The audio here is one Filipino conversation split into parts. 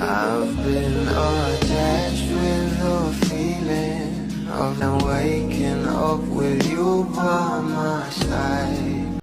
I've been attached with the feeling of now waking up with you by my side.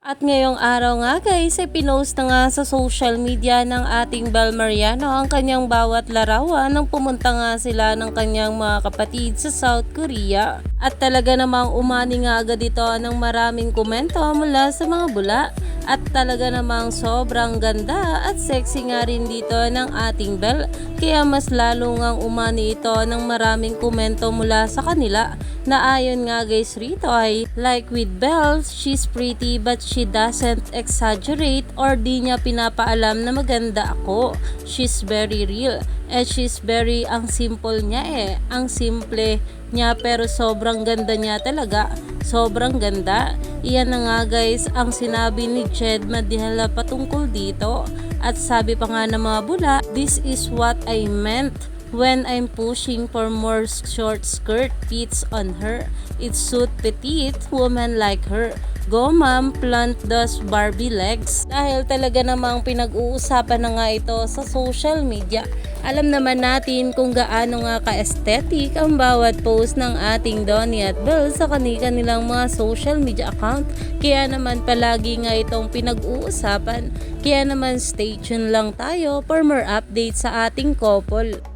At ngayong araw nga guys, ay pinost na nga sa social media ng ating Bel Mariano ang kanyang bawat larawan nang pumunta nga sila ng kanyang mga kapatid sa South Korea. At talaga namang umani nga agad ito ng maraming komento mula sa mga bula. At talaga namang sobrang ganda at sexy nga rin dito ng ating Bel. Kaya mas lalo ngang umani ito ng maraming komento mula sa kanila na ayon nga guys rito ay like with Belle, she's pretty but she doesn't exaggerate or di niya pinapaalam na maganda ako. She's very real and she's very ang simple niya eh. Ang simple niya pero sobrang ganda niya talaga. Sobrang ganda. Iyan na nga guys ang sinabi ni Jed Madihala patungkol dito. At sabi pa nga ng mga bula, this is what I meant when I'm pushing for more short skirt fits on her. It suit petite woman like her. Go ma'am, plant those Barbie legs. Dahil talaga namang pinag-uusapan na nga ito sa social media. Alam naman natin kung gaano nga ka-aesthetic ang bawat post ng ating Donnie at Belle sa kanilang mga social media account. Kaya naman palagi nga itong pinag-uusapan. Kaya naman stay tuned lang tayo for more updates sa ating couple.